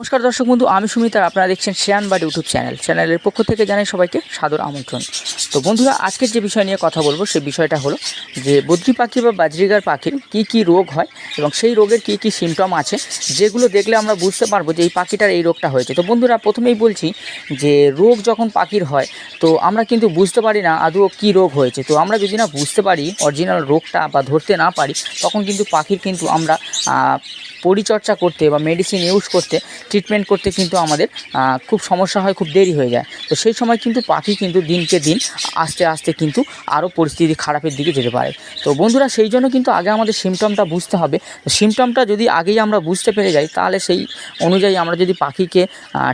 নমস্কার দর্শক বন্ধু, আমি সুমিত আপনারা দেখছেন শেয়ান বাড ইউটিউব চ্যানেল। চ্যানেলের পক্ষ থেকে জানাই সবাইকে সাদর আমন্ত্রণ। তো বন্ধুরা, আজকের যে বিষয় নিয়ে কথা বলব, সেই বিষয়টা হলো যে বদ্রি পাখি বা বাজরিগার পাখির কি কি রোগ হয় এবং সেই রোগের কি কি সিমটম আছে, যেগুলো দেখলে আমরা বুঝতে পারব যে এই পাখিটার এই রোগটা হয়েছে। তো বন্ধুরা, প্রথমেই বলছি যে রোগ যখন পাখির হয়, তো আমরা কিন্তু বুঝতে পারি না আদৌ কী রোগ হয়েছে। তো আমরা যদি না বুঝতে পারি অরিজিনাল রোগটা বা ধরতে না পারি, তখন কিন্তু পাখির কিন্তু আমরা পরিচর্যা করতে বা মেডিসিন ইউজ করতে ট্রিটমেন্ট করতে কিন্তু আমাদের খুব সমস্যা হয়, খুব দেরি হয়ে যায়। তো সেই সময় কিন্তু পাখি কিন্তু দিনকে দিন আস্তে আস্তে কিন্তু আরও পরিস্থিতি খারাপের দিকে যেতে পারে। তো বন্ধুরা সেই জন্য কিন্তু আগে আমাদের সিমটমটা বুঝতে হবে। সিমটমটা যদি আগেই আমরা বুঝতে পেরে যাই, তাহলে সেই অনুযায়ী আমরা যদি পাখিকে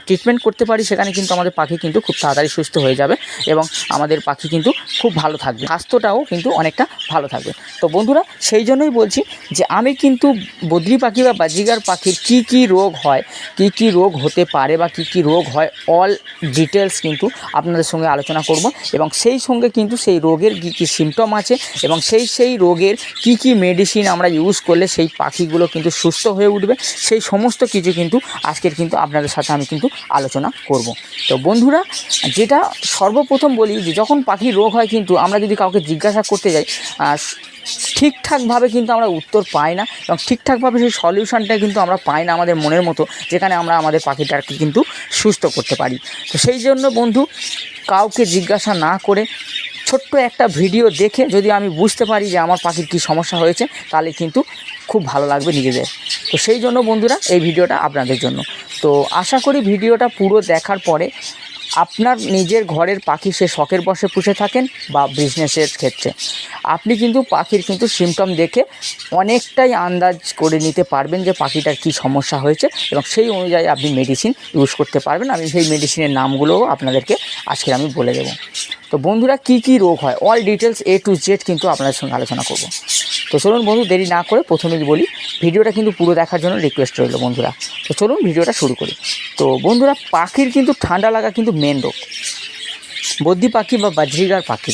ট্রিটমেন্ট করতে পারি, সেখানে কিন্তু আমাদের পাখি কিন্তু খুব তাড়াতাড়ি সুস্থ হয়ে যাবে এবং আমাদের পাখি কিন্তু খুব ভালো থাকবে। স্বাস্থ্যটাও কিন্তু অনেকটা ভালো থাকবে। তো বন্ধুরা সেই জন্যই বলছি যে আমি কিন্তু বদ্রি পাখি বা বাজিগার পাখির কি কি রোগ হয়, কি কি রোগ হতে পারে বা কি কি রোগ হয় অল ডিটেলস কিন্তু আপনাদের সঙ্গে আলোচনা করব এবং সেই সঙ্গে কিন্তু সেই রোগের কী কী সিমটম আছে এবং সেই সেই রোগের কি কি মেডিসিন আমরা ইউজ করলে সেই পাখিগুলো কিন্তু সুস্থ হয়ে উঠবে, সেই সমস্ত কিছু কিন্তু আজকের কিন্তু আপনাদের সাথে আমি কিন্তু আলোচনা করব। তো বন্ধুরা, যেটা সর্বপ্রথম বলি যে যখন পাখির রোগ হয় কিন্তু আমরা যদি কাউকে জিজ্ঞাসা করতে যাই ঠিকঠাকভাবে কিন্তু আমরা উত্তর পাই না এবং ঠিকঠাকভাবে সেই সলিউশনটা কিন্তু আমরা পাই না আমাদের মনের মতো, যেখানে আমরা আমাদের পাখিটাকে কিন্তু সুস্থ করতে পারি। তো সেই জন্য বন্ধু, কাউকে জিজ্ঞাসা না করে ছোট্ট একটা ভিডিও দেখে যদি আমি বুঝতে পারি যে আমার পাখির কী সমস্যা হয়েছে, তাহলে কিন্তু খুব ভালো লাগবে নিজেদের। তো সেই জন্য বন্ধুরা, এই ভিডিওটা আপনাদের জন্য। তো আশা করি ভিডিওটা পুরো দেখার পরে আপনার নিজের ঘরের পাখি সে শখের বসে পুষে থাকেন বা বিজনেসের ক্ষেত্রে। আপনি কিন্তু পাখির কিন্তু সিমটম দেখে অনেকটাই আন্দাজ করে নিতে পারবেন যে পাখিটার কী সমস্যা হয়েছে এবং সেই অনুযায়ী আপনি মেডিসিন ইউজ করতে পারবেন। আমি সেই মেডিসিনের নামগুলোও আপনাদেরকে আজকে আমি বলে দেবো। তো বন্ধুরা, কি কি রোগ হয়? All details A to Z কিন্তু আপনাদের সঙ্গে আলোচনা করব। তো চলুন বন্ধু, দেরি না করে প্রথমেই বলি, ভিডিওটা কিন্তু পুরো দেখার জন্য রিকোয়েস্ট রইল বন্ধুরা। তো চলুন ভিডিওটা শুরু করি। তো বন্ধুরা, পাখির কিন্তু ঠান্ডা লাগা কিন্তু মেন রোগ। বদ্যি পাখি বা বাজরিগার পাখি,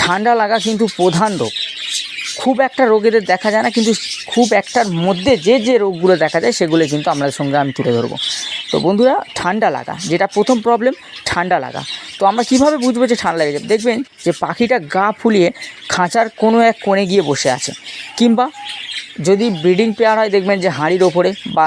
ঠান্ডা লাগা কিন্তু প্রধান রোগ। খুব একটা রোগের দেখা যায় না, কিন্তু খুব একটার মধ্যে যে যে রোগগুলো দেখা যায়, সেগুলো কিন্তু আপনাদের সঙ্গে আমি তুলে ধরবো। তো বন্ধুরা, ঠান্ডা লাগা, যেটা প্রথম প্রবলেম ঠান্ডা লাগা। তো আমরা কীভাবে বুঝব যে ঠান্ডা লেগেছে? দেখবেন যে পাখিটা গা ফুলিয়ে খাঁচার কোনো এক কোণে গিয়ে বসে আছে, কিংবা যদি ব্রিডিং পেয়ার হয়, দেখবেন যে হাঁড়ির ওপরে বা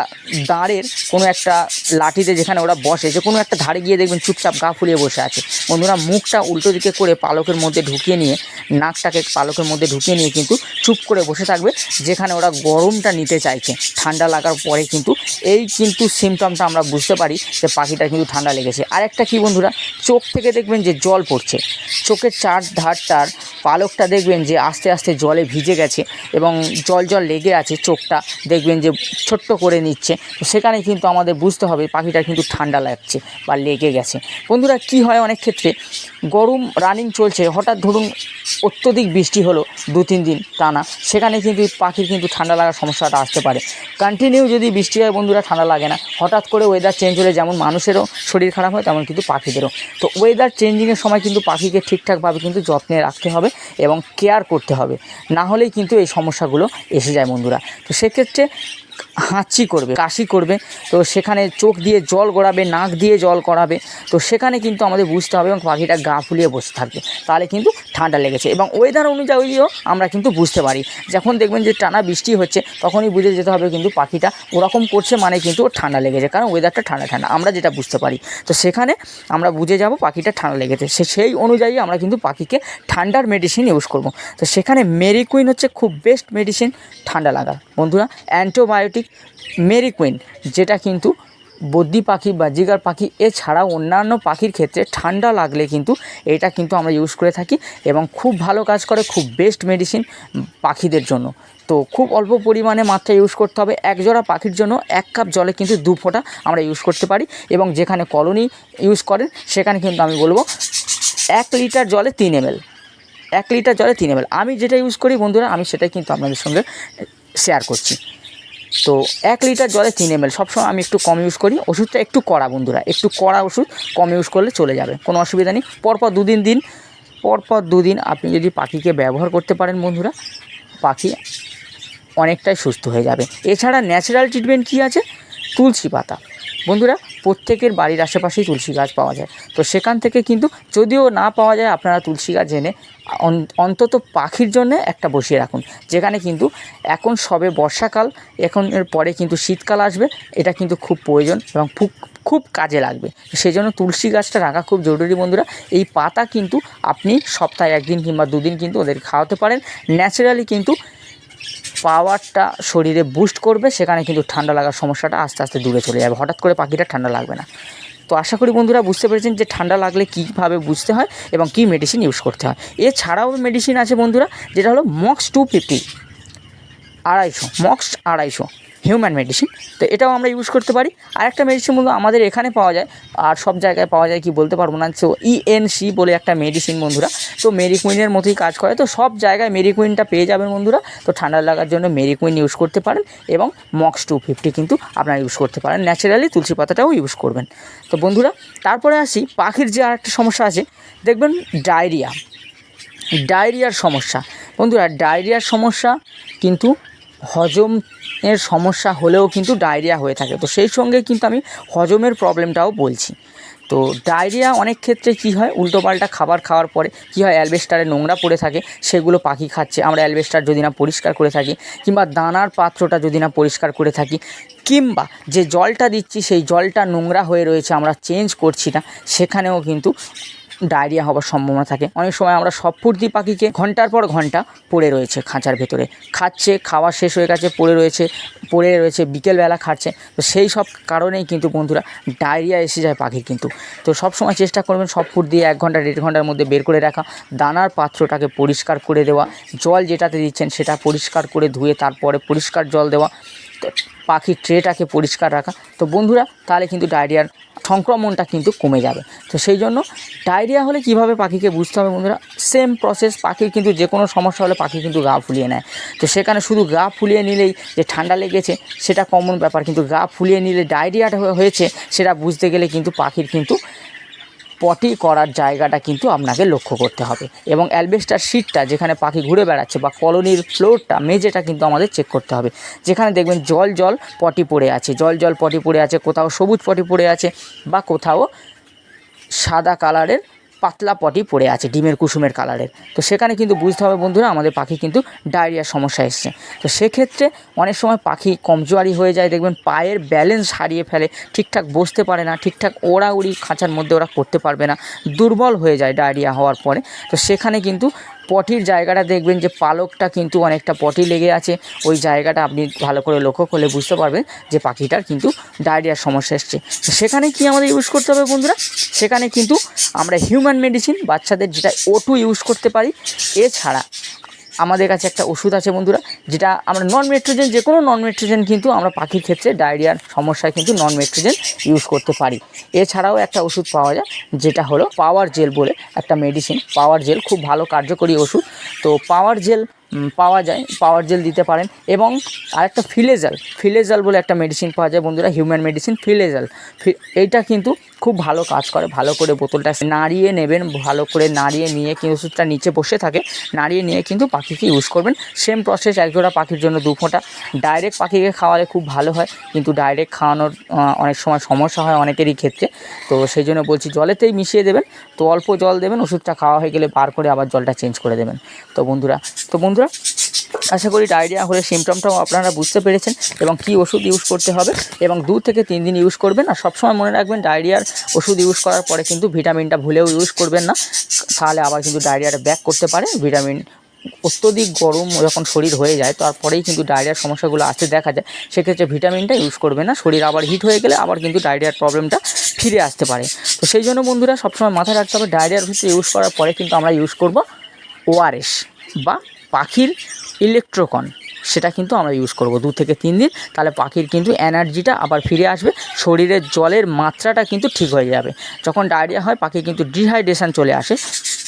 দাঁড়ের কোনো একটা লাঠিতে যেখানে ওরা বসে, যে কোনো একটা ধারে গিয়ে দেখবেন চুপচাপ গা ফুলিয়ে বসে আছে। বন্ধুরা, মুখটা উল্টো দিকে করে পালকের মধ্যে ঢুকিয়ে নিয়ে, নাকটাকে পালকের মধ্যে ঢুকিয়ে নিয়ে কিন্তু চুপ করে বসে থাকবে, যেখানে ওরা গরমটা নিতে চাইছে। ঠান্ডা লাগার পরে কিন্তু এই কিন্তু সিমটমটা আমরা বুঝতে পারি যে পাখিটার কিন্তু ঠান্ডা লেগেছে। আরেকটা কি বন্ধুরা, চোখ থেকে দেখবেন যে জল পড়ছে। চোখের চার ধারটার পালকটা দেখবেন যে আস্তে আস্তে জলে ভিজে গেছে এবং জল জল লেগে আছে চোখটা, দেখবেন যে ছোট্ট করে নিচ্ছে। তো সেখানে কিন্তু আমাদের বুঝতে হবে পাখিটা কিন্তু ঠান্ডা লাগছে বা লেগে গেছে। বন্ধুরা, কি হয় অনেক ক্ষেত্রে? গরম রানিং চলছে, হঠাৎ ধরুন অত্যধিক বৃষ্টি হলো দু তিন দিন টানা, সেখানে কিন্তু পাখির কিন্তু ঠান্ডা লাগার সমস্যাটা আসতে পারে। কন্টিনিউ যদি বৃষ্টি হয় বন্ধুরা, ঠান্ডা লাগে না। হঠাৎ করে ওয়েদার চেঞ্জ হলে যেমন মানুষেরও শরীর খারাপ হয়, তেমন কিন্তু পাখিদেরও। তো ওয়েদার চেঞ্জিংয়ের সময় কিন্তু পাখিকে ঠিকঠাকভাবে কিন্তু যত্নে রাখতে হবে এবং কেয়ার করতে হবে। না হলেই কিন্তু এই সমস্যাগুলো এসে যায় বন্ধুরা। তো সেক্ষেত্রে হাঁচি করবে, কাশি করবে। তো সেখানে চোখ দিয়ে জল গড়াবে, নাক দিয়ে জল গড়াবে তো সেখানে কিন্তু আমাদের বুঝতে হবে এবং পাখিটা গা ফুলিয়ে বসে থাকবে। তাহলে কিন্তু ঠান্ডা লেগেছে এবং ওয়েদার অনুযায়ীও আমরা কিন্তু বুঝতে পারি। যখন দেখবেন যে টানা বৃষ্টি হচ্ছে, তখনই বুঝে যেতে হবে কিন্তু পাখিটা ওরকম করছে মানে কিন্তু ঠান্ডা লেগেছে, কারণ ওয়েদারটা ঠান্ডা ঠান্ডা। আমরা যেটা বুঝতে পারি। তো সেখানে আমরা বুঝে যাব পাখিটা ঠান্ডা লেগেছে। সে সেই অনুযায়ী আমরা কিন্তু পাখিকে ঠান্ডার মেডিসিন ইউজ করব। তো সেখানে মেরিকুইন হচ্ছে খুব বেস্ট মেডিসিন ঠান্ডা লাগার। বন্ধুরা অ্যান্টিবায়োটিক মেরিকুইন যেটা কিন্তু বদ্যি পাখি বা জিগার পাখি, এছাড়াও অন্যান্য পাখির ক্ষেত্রে ঠান্ডা লাগলে কিন্তু এটা কিন্তু আমরা ইউজ করে থাকি এবং খুব ভালো কাজ করে, খুব বেস্ট মেডিসিন পাখিদের জন্য। তো খুব অল্প পরিমাণে মাত্রা ইউজ করতে হবে, এক জোড়া পাখির জন্য এক কাপ জলে কিন্তু দু ফোঁটা আমরা ইউজ করতে পারি এবং যেখানে কলোনি ইউজ করেন, সেখানে কিন্তু আমি বলব এক লিটার জলে তিন এমএল এক লিটার জলে তিন এমএল আমি যেটা ইউজ করি বন্ধুরা, আমি সেটাই কিন্তু আপনাদের সঙ্গে শেয়ার করছি। তো এক লিটার জলে তিন এম এল সবসময় আমি একটু কম ইউজ করি। ওষুধটা একটু কড়া বন্ধুরা, একটু কড়া ওষুধ কম ইউজ করলে চলে যাবে, কোনো অসুবিধা নেই। পরপর দুদিন দিন, পরপর দুদিন আপনি যদি পাখিকে ব্যবহার করতে পারেন বন্ধুরা, পাখি অনেকটাই সুস্থ হয়ে যাবে। এছাড়া ন্যাচারাল ট্রিটমেন্ট কী আছে? তুলসী পাতা। বন্ধুরা, প্রত্যেকের বাড়ির আশেপাশেই তুলসী গাছ পাওয়া যায়। তো সেখান থেকে কিন্তু যদিও না পাওয়া যায়, আপনারা তুলসী গাছ এনে অন- অন্তত পাখির জন্য একটা বসিয়ে রাখুন। যেখানে কিন্তু এখন সবে বর্ষাকাল, এখন এর পরে কিন্তু শীতকাল আসবে, এটা কিন্তু খুব প্রয়োজন এবং খুব খুব কাজে লাগবে। সেই জন্য তুলসী গাছটা রাখা খুব জরুরি বন্ধুরা। এই পাতা কিন্তু আপনি সপ্তাহে একদিন কিংবা দুদিন কিন্তু ওদের খাওয়াতে পারেন। ন্যাচারালি কিন্তু পাওয়ারটা শরীরে বুস্ট করবে, সেখানে কিন্তু ঠান্ডা লাগার সমস্যাটা আস্তে আস্তে দূরে চলে যাবে। হঠাৎ করে পাখিটা ঠান্ডা লাগবে না। তো আশা করি বন্ধুরা বুঝতে পেরেছেন যে ঠান্ডা লাগলে কীভাবে বুঝতে হয় এবং কী মেডিসিন ইউজ করতে হয়। এছাড়াও মেডিসিন আছে বন্ধুরা, যেটা হলো মক্স টু ফিফটি আড়াইশো মক্স আড়াইশো। হিউম্যান মেডিসিন তো এটাও আমরা ইউজ করতে পারি। আর একটা মেডিসিন বন্ধু, আমাদের এখানে পাওয়া যায়, আর সব জায়গায় পাওয়া যায় কি বলতে পারব না তো ইএনসি বলে একটা মেডিসিন বন্ধুরা। তো মেরিকুইনের মতোই কাজ করে, তো সব জায়গায় মেরিকুইনটা পেয়ে যাবেন বন্ধুরা। তো ঠান্ডা লাগার জন্য মেরিকুইন ইউজ করতে পারেন, এবং মক্স টু ফিফটি কিন্তু আপনারা ইউজ করতে পারেন। ন্যাচারালি তুলসী পাতাটাও ইউজ করবেন। তো বন্ধুরা, তারপরে আসি, পাখির যে আর একটা সমস্যা আছে, দেখবেন ডায়রিয়া। ডায়রিয়ার সমস্যা। বন্ধুরা, ডায়রিয়ার সমস্যা কিন্তু হজমের সমস্যা হলেও কিন্তু ডায়রিয়া হয়ে থাকে। তো সেই সঙ্গে কিন্তু আমি হজমের প্রবলেমটাও বলছি। তো ডায়রিয়া অনেক ক্ষেত্রে কী হয়? উল্টোপাল্টা খাবার খাওয়ার পরে কী হয়? অ্যালবেস্টারে নোংরা পড়ে থাকে, সেগুলো পাখি খাচ্ছে। আমরা অ্যালবেস্টার যদি না পরিষ্কার করে থাকি, কিংবা দানার পাত্রটা যদি না পরিষ্কার করে থাকি, কিংবা যে জলটা দিচ্ছি, সেই জলটা নোংরা হয়ে রয়েছে, আমরা চেঞ্জ করছি না, সেখানেও কিন্তু ডায়রিয়া হওয়ার সম্ভাবনা থাকে। অনেক সময় আমরা সব ফুর্তি পাখিকে ঘণ্টার পর ঘণ্টা পড়ে রয়েছে খাঁচার ভেতরে। খাচ্ছে, খাওয়া শেষ হয়ে গেছে, পড়ে রয়েছে পড়ে রয়েছে, বিকেলবেলা খাচ্ছে। তো সেই সব কারণেই কিন্তু বন্ধুরা ডায়রিয়া এসে যায় পাখির কিন্তু। তো সব সময় চেষ্টা করবেন সব ফুড দিয়ে এক ঘণ্টা, দেড় ঘণ্টার মধ্যে বের করে রাখা। দানার পাত্রটাকে পরিষ্কার করে দেওয়া। জল যেটাতে দিচ্ছেন সেটা পরিষ্কার করে ধুয়ে তারপরে পরিষ্কার জল দেওয়া। পাখির ট্রেটাকে পরিষ্কার রাখা। তো বন্ধুরা, তাহলে কিন্তু ডায়রিয়ার সংক্রমণটা কিন্তু কমে যাবে। তো সেই জন্য ডায়রিয়া হলে কীভাবে পাখিকে বুঝতে হবে বন্ধুরা? সেম প্রসেস পাখির কিন্তু যে কোনো সমস্যা হলে পাখি কিন্তু গা ফুলিয়ে নেয়। তো সেখানে শুধু গা ফুলিয়ে নিলেই যে ঠান্ডা লেগেছে, সেটা কমন ব্যাপার। কিন্তু গা ফুলিয়ে নিলে ডায়রিয়াটা হয়েছে, সেটা বুঝতে গেলে কিন্তু পাখির কিন্তু পটি করার জায়গাটা কিন্তু আপনাকে লক্ষ্য করতে হবে। এবং অ্যালবেস্টার সিটটা যেখানে পাখি ঘুরে বেড়াচ্ছে বা কলোনির ফ্লোরটা, মেঝেটা কিন্তু আমাদের চেক করতে হবে। যেখানে দেখবেন জল জল পটি পড়ে আছে, জল জল পটি পড়ে আছে, কোথাও সবুজ পটি পড়ে আছে বা কোথাও সাদা কালারের পাতলা পটি পড়ে আছে, ডিমের কুসুমের কালারের তো সেখানে কিন্তু বুঝতে হবে বন্ধুরা, আমাদের পাখি কিন্তু ডায়রিয়ার সমস্যা এসছে। তো সেক্ষেত্রে অনেক সময় পাখি কমজোয়ারি হয়ে যায়, দেখবেন পায়ের ব্যালেন্স হারিয়ে ফেলে, ঠিকঠাক বসতে পারে না, ঠিকঠাক ওড়াউড়ি খাঁচার মধ্যে ওরা করতে পারবে না, দুর্বল হয়ে যায় ডায়রিয়া হওয়ার পরে। তো সেখানে কিন্তু পটির জায়গাটা দেখবেন যে পালকটা কিন্তু অনেকটা পটি লেগে আছে। ওই জায়গাটা আপনি ভালো করে লক্ষ্য করলে বুঝতে পারবেন যে পাখিটার কিন্তু ডায়রিয়ার সমস্যা এসছে। সেখানে কি আমাদের ইউজ করতে হবে বন্ধুরা? সেখানে কিন্তু আমরা হিউম্যান মেডিসিন বাচ্চাদের যেটা ওটু ইউজ করতে পারি। এছাড়া আমাদের কাছে একটা ওষুধ আছে বন্ধুরা, যেটা আমরা নন মেট্রোজেন যে কোনো নন মেট্রোজেন কিন্তু আমরা পাখির ক্ষেত্রে ডায়রিয়ার সমস্যায় কিন্তু নন মেট্রোজেন ইউজ করতে পারি। এছাড়াও একটা ওষুধ পাওয়া যায়, যেটা হলো পাওয়ার জেল বলে একটা মেডিসিন পাওয়ার জেল খুব ভালো কার্যকরী ওষুধ। তো পাওয়ার জেল পাওয়া যায় পাওয়ার জেল দিতে পারেন। এবং আরেকটা ফিলেজাল ফিলেজাল বলে একটা মেডিসিন পাওয়া যায় বন্ধুরা হিউম্যান মেডিসিন ফিলেজাল এইটা কিন্তু খুব ভালো কাজ করে, ভালো করে বোতলটা নাড়িয়ে নেবেন, ভালো করে নাড়িয়ে নিয়ে কিন্তু ওষুধটা নিচে বসে থাকে। নাড়িয়ে নিয়ে কিন্তু পাখিকে ইউজ করবেন। সেম প্রসেস এক জোড়া পাখির জন্য দু ফোঁটা। ডাইরেক্ট পাখিকে খাওয়ালে খুব ভালো হয়, কিন্তু ডাইরেক্ট খাওয়ানোর অনেক সময় সমস্যা হয় অনেকেরই ক্ষেত্রে। তো সেই জন্য বলছি জলেতেই মিশিয়ে দেবেন, তো অল্প জল দেবেন, ওষুধটা খাওয়া হয়ে গেলে বার করে আবার জলটা চেঞ্জ করে দেবেন। তো বন্ধুরা তো বন্ধুরা, আশা করি ডায়রিয়া হলে সিমটমটাও আপনারা বুঝতে পেরেছেন এবং কি ওষুধ ইউজ করতে হবে এবং দু থেকে তিন দিন ইউজ করবেন। আর সবসময় মনে রাখবেন ডায়রিয়ার ওষুধ ইউজ করার পরে কিন্তু ভিটামিনটা ভুলেও ইউজ করবেন না। তাহলে আবার কিন্তু ডায়রিয়াটা ব্যাক করতে পারে ভিটামিন অত্যধিক গরম যখন শরীর হয়ে যায়, তারপরেই কিন্তু ডায়রিয়ার সমস্যাগুলো আসতে দেখা যায়। সেক্ষেত্রে ভিটামিনটা ইউজ করবে না, শরীর আবার হিট হয়ে গেলে আবার কিন্তু ডায়রিয়ার প্রবলেমটা ফিরে আসতে পারে। তো সেই জন্য বন্ধুরা সবসময় মাথায় রাখতে হবে ডায়রিয়ার ভিতরে ইউজ করার পরে কিন্তু আমরা ইউজ করব ওআরএস বা পাখির ইলেকট্রোকন সেটা কিন্তু আমরা ইউজ করব দু থেকে তিন দিন, তাহলে পাখির কিন্তু এনার্জিটা আবার ফিরে আসবে, শরীরের জলের মাত্রাটা কিন্তু ঠিক হয়ে যাবে। যখন ডায়রিয়া হয় পাখি কিন্তু ডিহাইড্রেশন চলে আসে।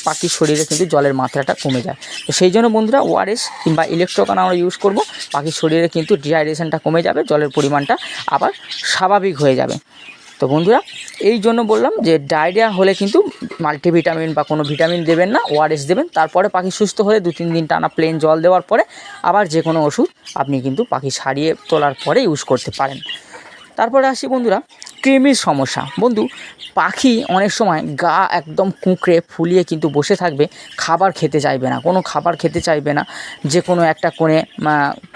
পাখির শরীরে কিন্তু জলের মাত্রাটা কমে যায়। তো সেই জন্য বন্ধুরা ওআরএস কিংবা ইলেকট্রোকান আমরা ইউজ করব। পাখির শরীরে কিন্তু ডিহাইড্রেশনটা কমে যাবে, জলের পরিমাণটা আবার স্বাভাবিক হয়ে যাবে। তো বন্ধুরা, এই জন্য বললাম যে ডায়রিয়া হলে কিন্তু মাল্টিভিটামিন বা কোনো ভিটামিন দেবেন না ওআরএস দেবেন। তারপরে পাখি সুস্থ হলে দু তিন দিন টানা প্লেন জল দেওয়ার পরে আবার যে কোনো ওষুধ আপনি কিন্তু পাখি সারিয়ে তোলার পরে ইউজ করতে পারেন। তারপরে আসি বন্ধুরা কৃমির সমস্যা। বন্ধু, পাখি অনেক সময় গা একদম কুঁকড়ে, ফুলিয়ে কিন্তু বসে থাকবে, খাবার খেতে চাইবে না। কোনো খাবার খেতে চাইবে না। যে কোনো একটা কোণে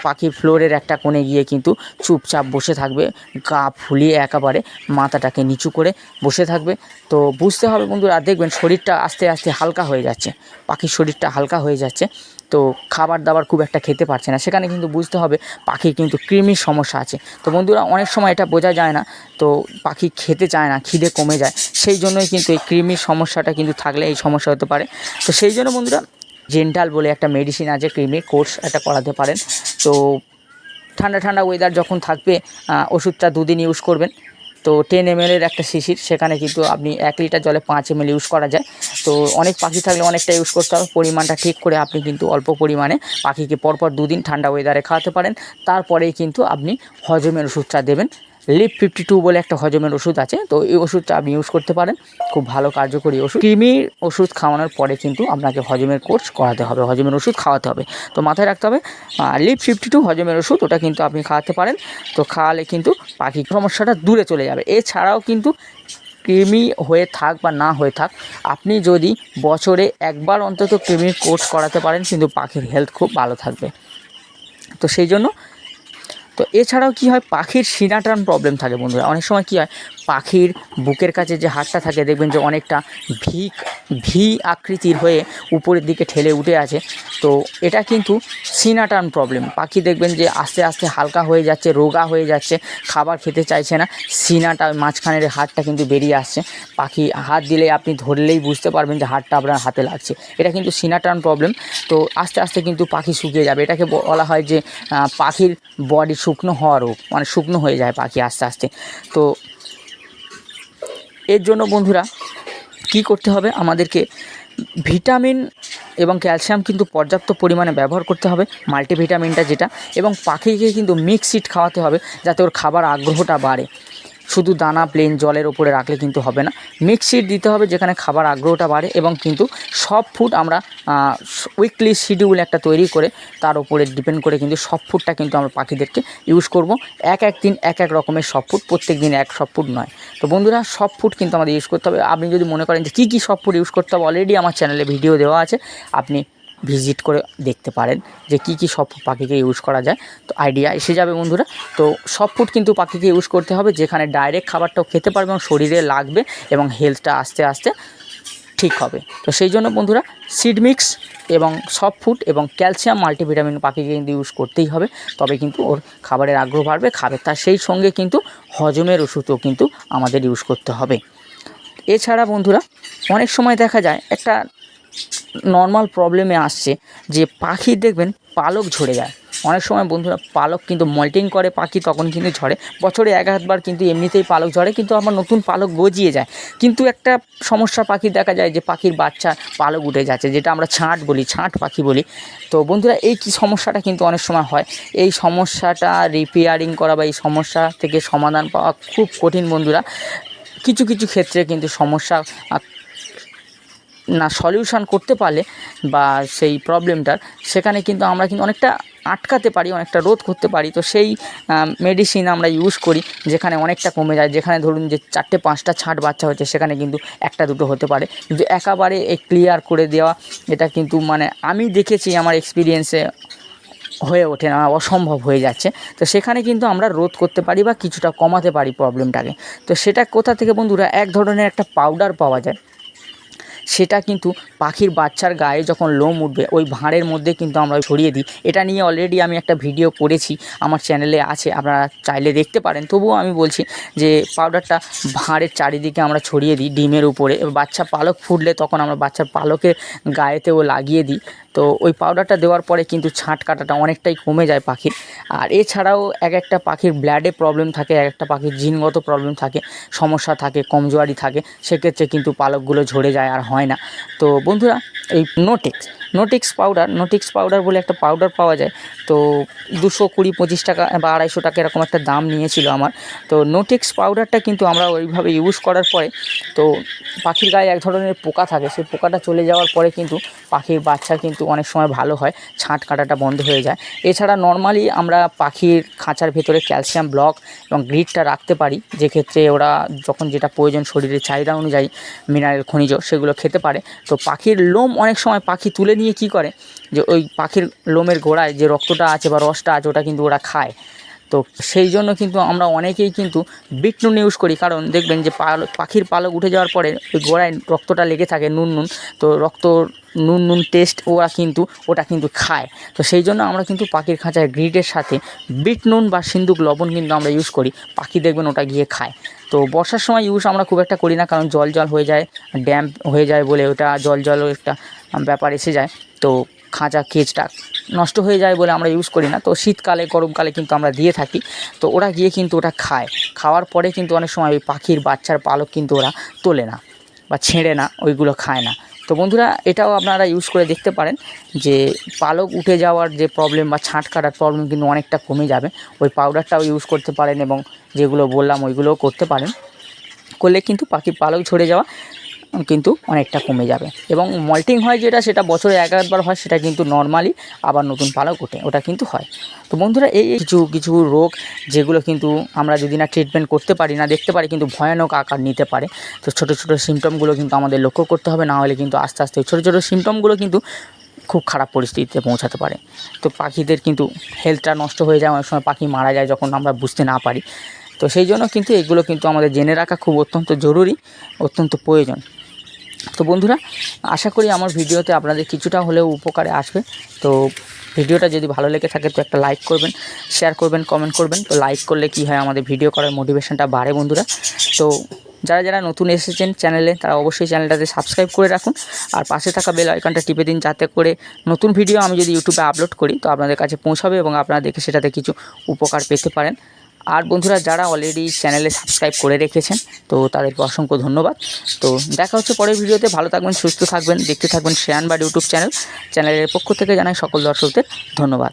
পাখি ফ্লোরের একটা কোণে গিয়ে কিন্তু চুপচাপ বসে থাকবে, গা ফুলিয়ে একেবারে মাথাটাকে নিচু করে বসে থাকবে। তো বুঝতে হবে বন্ধুরা, দেখবেন শরীরটা আস্তে আস্তে হালকা হয়ে যাচ্ছে। পাখির শরীরটা হালকা হয়ে যাচ্ছে। তো খাবার দাবার খুব একটা খেতে পারছে না। সেখানে কিন্তু বুঝতে হবে পাখির কিন্তু কৃমির সমস্যা আছে। তো বন্ধুরা, অনেক সময় এটা বোঝা যায় না। তো পাখি খেতে চায় না, খিদে কমে যায়। সেই জন্যই কিন্তু এই কৃমির সমস্যাটা কিন্তু থাকলে এই সমস্যা হতে পারে। তো সেই জন্য বন্ধুরা, জেন্টাল বলে একটা মেডিসিন আছে, কৃমির কোর্স একটা করাতে পারেন। তো ঠান্ডা ঠান্ডা ওয়েদার যখন থাকবে ওষুধটা দুদিন ইউজ করবেন। তো টেন এম এর একটা শিশির, সেখানে কিন্তু আপনি এক লিটার জলে পাঁচ এম ইউজ করা যায়। তো অনেক পাখি থাকলে অনেকটা ইউজ করতে হবে, পরিমাণটা ঠিক করে আপনি কিন্তু অল্প পরিমাণে পাখিকে পরপর দুদিন ঠান্ডা ওয়েদারে খাওয়াতে পারেন। তারপরেই কিন্তু আপনি হজমের ওষুধটা দেবেন। লিপ ফিফটি টু বলে একটা হজমের ওষুধ আছে, তো এই ওষুধটা আপনি ইউজ করতে পারেন। খুব ভালো কার্যকরী ওষুধ। কৃমির ওষুধ খাওয়ানোর পরে কিন্তু আপনাকে হজমের কোর্স করাতে হবে, হজমের ওষুধ খাওয়াতে হবে। তো মাথায় রাখতে হবে লিপ ফিফটি টু হজমের ওষুধ, ওটা কিন্তু আপনি খাওয়াতে পারেন। তো খাওয়ালে কিন্তু পাখি সমস্যাটা দূরে চলে যাবে। এছাড়াও কিন্তু কৃমি হয়ে থাক বা না হয়ে থাক, আপনি যদি বছরে একবার অন্তত কৃমির কোর্স করাতে পারেন, কিন্তু পাখির হেলথ খুব ভালো থাকবে। তো সেই জন্য তো এছাড়াও কি হয়? পাখির সিনাটান প্রবলেম থাকে বন্ধুরা। অনেক সময় কি হয়? পাখির বুকের কাছে যে হাড়টা থাকে, দেখবেন যে অনেকটা ভি ভি আকৃতির হয়ে উপরের দিকে ঠেলে উঠে আছে। তো এটা কিন্তু সিনাটান প্রবলেম। পাখি দেখবেন যে আস্তে আস্তে হালকা হয়ে যাচ্ছে, রোগা হয়ে যাচ্ছে, খাবার খেতে চাইছে না। সিনাটা মাঝখানের হাড়টা কিন্তু বেরিয়ে আসছে। পাখি হাত দিলে আপনি ধরলেই বুঝতে পারবেন যে হাড়টা আপনার হাতে লাগছে। এটা কিন্তু সিনাটান প্রবলেম। তো আস্তে আস্তে কিন্তু পাখি শুকিয়ে যাবে। এটাকে বলা হয় যে পাখির বডি শুকনো হওয়া রোগ মানে শুকনো হয়ে যায় পাখি আস্তে আস্তে। তো এর জন্য বন্ধুরা, কি করতে হবে? আমাদেরকে ভিটামিন এবং ক্যালসিয়াম কিন্তু পর্যাপ্ত পরিমাণে ব্যবহার করতে হবে, মাল্টিভিটামিনটা যেটা, এবং পাখিকে কিন্তু মিক্স সিট খাওয়াতে হবে যাতে ওর খাবার আগ্রহটা বাড়ে। শুধু দানা প্লেন জলের ওপরে রাখলে কিন্তু হবে না। মিক্স সিট দিতে হবে যেখানে খাবার আগ্রহটা বাড়ে এবং কিন্তু সব ফুড আমরা উইকলি শিডিউল একটা তৈরি করে তার উপরে ডিপেন্ড করে কিন্তু সব ফুডটা কিন্তু আমরা পাখিদেরকে ইউজ করব। এক এক দিন এক এক রকমের সব ফুড প্রত্যেক দিন এক সব ফুড নয়। তো বন্ধুরা, সব ফুড কিন্তু আমাদের ইউজ করতে হবে। আপনি যদি মনে করেন যে কী কী সব ফুড ইউজ করতে হবে অলরেডি আমার চ্যানেলে ভিডিও দেওয়া আছে। আপনি ভিজিট করে দেখতে পারেন যে কী কী সব পাখিকে ইউজ করা যায়। তো আইডিয়া এসে যাবে বন্ধুরা। তো সব ফুড কিন্তু পাখিকে ইউজ করতে হবে, যেখানে ডাইরেক্ট খাবারটাও খেতে পারবে এবং শরীরে লাগবে এবং হেলথটা আস্তে আস্তে ঠিক হবে। তো সেই জন্য বন্ধুরা সিড মিক্স এবং সব ফুড এবং ক্যালসিয়াম মাল্টিভিটামিন পাখিকে কিন্তু ইউজ করতেই হবে। তবে কিন্তু ওর খাবারের আগ্রহ বাড়বে, খাবে। তার সেই সঙ্গে কিন্তু হজমের ওষুধও কিন্তু আমাদের ইউজ করতে হবে। এছাড়া বন্ধুরা, অনেক সময় দেখা যায়, একটা নর্মাল প্রবলেমে আসছে যে পাখি, দেখবেন পালক ঝরে যায়। অনেক সময় বন্ধুরা পালক কিন্তু মল্টিং করে পাখি, তখন কিন্তু ঝরে। বছরে এক আধবার কিন্তু এমনিতেই পালক ঝরে, কিন্তু আমার নতুন পালক গজিয়ে যায়। কিন্তু একটা সমস্যা পাখি দেখা যায় যে পাখির বাচ্চা পালক উঠে যাচ্ছে, যেটা আমরা ছাঁট বলি, ছাঁট পাখি বলি। তো বন্ধুরা, এই কি সমস্যাটা কিন্তু অনেক সময় হয়? এই সমস্যাটা রিপেয়ারিং করা বা এই সমস্যা থেকে সমাধান পাওয়া খুব কঠিন বন্ধুরা। কিছু কিছু ক্ষেত্রে কিন্তু সমস্যা না সলিউশন করতে পারলে বা সেই প্রবলেমটার সেখানে কিন্তু আমরা কিন্তু অনেকটা আটকাতে পারি, অনেকটা রোধ করতে পারি। তো সেই মেডিসিন আমরা ইউজ করি, যেখানে অনেকটা কমে যায়। যেখানে ধরুন যে চারটে পাঁচটা ছাট বাচ্চা হচ্ছে সেখানে কিন্তু একটা দুটো হতে পারে। কিন্তু একেবারে ক্লিয়ার করে দেওয়া, এটা কিন্তু মানে আমি দেখেছি আমার এক্সপিরিয়েন্সে হয়ে ওঠে না, অসম্ভব হয়ে যাচ্ছে। তো সেখানে কিন্তু আমরা রোধ করতে পারি বা কিছুটা কমাতে পারি প্রবলেমটাকে তো সেটা কোথা থেকে বন্ধুরা, এক ধরনের একটা পাউডার পাওয়া যায়। সেটা কিন্তু পাখির বাচ্চার গায়ে যখন লোম উঠবে, ওই ভাঁড়ের মধ্যে কিন্তু আমরা ছড়িয়ে দিই। এটা নিয়ে অলরেডি আমি একটা ভিডিও করেছি, আমার চ্যানেলে আছে, আপনারা চাইলে দেখতে পারেন। তবুও আমি বলছি যে পাউডারটা ভাঁড়ের চারিদিকে আমরা ছড়িয়ে দিই ডিমের উপরে। বাচ্চা পালক ফুটলে তখন আমরা বাচ্চার পালকের গায়েতেও লাগিয়ে দিই। তো ওই পাউডারটা দেওয়ার পরে কিন্তু ছাঁট কাটাটা অনেকটাই কমে যায় পাখির। আর এছাড়াও এক একটা পাখির ব্লাডে প্রবলেম থাকে, এক একটা পাখির জিনগত প্রবলেম থাকে, সমস্যা থাকে, কমজোয়ারি থাকে, সেক্ষেত্রে কিন্তু পালকগুলো ঝরে যায় আর হয় না। তো বন্ধুরা, এই নোটেক্স নোটিক্স পাউডার নোটিক্স পাউডার বলে একটা পাউডার পাওয়া যায়। তো দুশো কুড়ি পঁচিশ টাকা বা আড়াইশো টাকা এরকম একটা দাম নিয়েছিল আমার। তো নোটিক্স পাউডারটা কিন্তু আমরা ওইভাবে ইউজ করার পরে, তো পাখির গায়ে এক ধরনের পোকা থাকে, সেই পোকাটা চলে যাওয়ার পরে কিন্তু পাখির বাচ্চা কিন্তু অনেক সময় ভালো হয়, ছাঁট কাটাটা বন্ধ হয়ে যায়। এছাড়া নর্মালি আমরা পাখির খাঁচার ভেতরে ক্যালসিয়াম ব্লক এবং গ্রিডটা রাখতে পারি যে ক্ষেত্রে ওরা যখন যেটা প্রয়োজন শরীরের চাহিদা অনুযায়ী মিনারেল খনিজ সেগুলো খেতে পারে। তো পাখির লোম অনেক সময় পাখি তুলে নিয়ে কি করে? যে ওই পাখির লোমের গোড়ায় যে রক্তটা আছে বা রসটা আছে, ওটা কিন্তু ওরা খায়। তো সেই জন্য কিন্তু আমরা অনেকেই কিন্তু বিটনুন ইউজ করি। কারণ দেখবেন যে পাল, পাখির পালক উঠে যাওয়ার পরে ওই গোড়ায় রক্তটা লেগে থাকে নুন নুন। তো রক্ত নুন নুন টেস্ট ওরা কিন্তু, ওটা কিন্তু খায়। তো সেই জন্য আমরা কিন্তু পাখির খাঁচায় গ্রিডের সাথে বিট নুন বা সিন্দুক, লবণ কিন্তু আমরা ইউজ করি। পাখি দেখবেন ওটা গিয়ে খায়। তো বর্ষার সময় ইউজ আমরা খুব একটা করি না। কারণ জল জল হয়ে যায়, ড্যাম হয়ে যায় বলে ওটা জল জল একটা ব্যাপার এসে যায়। তো খাঁচা কেজটা নষ্ট হয়ে যায় বলে আমরা ইউজ করি না। তো শীতকালে, গরমকালে কিন্তু আমরা দিয়ে থাকি। তো ওরা গিয়ে কিন্তু ওটা খায়। খাওয়ার পরে কিন্তু অনেক সময় ওই পাখির বাচ্চার পালক কিন্তু ওরা তোলে না বা ছেঁড়ে না, ওইগুলো খায় না। তো বন্ধুরা, এটাও আপনারা ইউজ করে দেখতে পারেন যে পালক উঠে যাওয়ার যে প্রবলেম বা ছাঁট কাটার প্রবলেম কিন্তু অনেকটা কমে যাবে। ওই পাউডারটাও ইউজ করতে পারেন এবং যেগুলো বললাম ওইগুলোও করতে পারেন। করলে কিন্তু পাখির পালক ঝরে যাওয়া কিন্তু অনেকটা কমে যাবে। এবং মল্টিং হয় যেটা, সেটা বছরে এক একবার হয়, সেটা কিন্তু নর্মালি আবার নতুন পালক ওঠে, ওটা কিন্তু হয়। তো বন্ধুরা, এই এই কিছু কিছু রোগ যেগুলো কিন্তু আমরা যদি না ট্রিটমেন্ট করতে পারি না, দেখতে পারি, কিন্তু ভয়ানক আকার নিতে পারে। তো ছোটো ছোটো সিমটমগুলো কিন্তু আমাদের লক্ষ্য করতে হবে, না হলে কিন্তু আস্তে আস্তে ছোটো ছোটো সিমটমগুলো কিন্তু খুব খারাপ পরিস্থিতিতে পৌঁছাতে পারে। তো পাখিদের কিন্তু হেলথটা নষ্ট হয়ে যায়, অনেক সময় পাখি মারা যায় যখন আমরা বুঝতে না পারি। তো সেই জন্য কিন্তু এগুলো কিন্তু আমাদের জেনে রাখা খুব অত্যন্ত জরুরি, অত্যন্ত প্রয়োজন। তো বন্ধুরা, আশা করি আমার ভিডিওতে আপনাদের কিছুটা হলেও উপকারে আসবে। তো ভিডিওটা যদি ভালো লেগে থাকে, তো একটা লাইক করবেন শেয়ার করবেন কমেন্ট করবেন। তো লাইক করলে কি হয়, আমাদের ভিডিও করার মোটিভেশনটা বাড়ে বন্ধুরা। তো যারা যারা নতুন এসেছেন চ্যানেলে তারা অবশ্যই চ্যানেলটাতে সাবস্ক্রাইব করে রাখুন। আর পাশে থাকা বেল আইকনটা টিপে দিন, যাতে করে নতুন ভিডিও আমি যদি ইউটিউবে আপলোড করি, তো আপনাদের কাছে পৌঁছাবে এবং আপনারা দেখে সেটাতে কিছু উপকার পেতে পারেন। আর বন্ধুরা যারা অলরেডি চ্যানেলে সাবস্ক্রাইব করে রেখেছেন, তো তাদেরকে অসংখ্য ধন্যবাদ। তো দেখা হচ্ছে পরের ভিডিওতে। ভালো থাকবেন, সুস্থ থাকবেন, দেখতে থাকবেন শেয়ান বা ইউটিউব চ্যানেল চ্যানেলের পক্ষ থেকে জানাই সকল দর্শকদের ধন্যবাদ।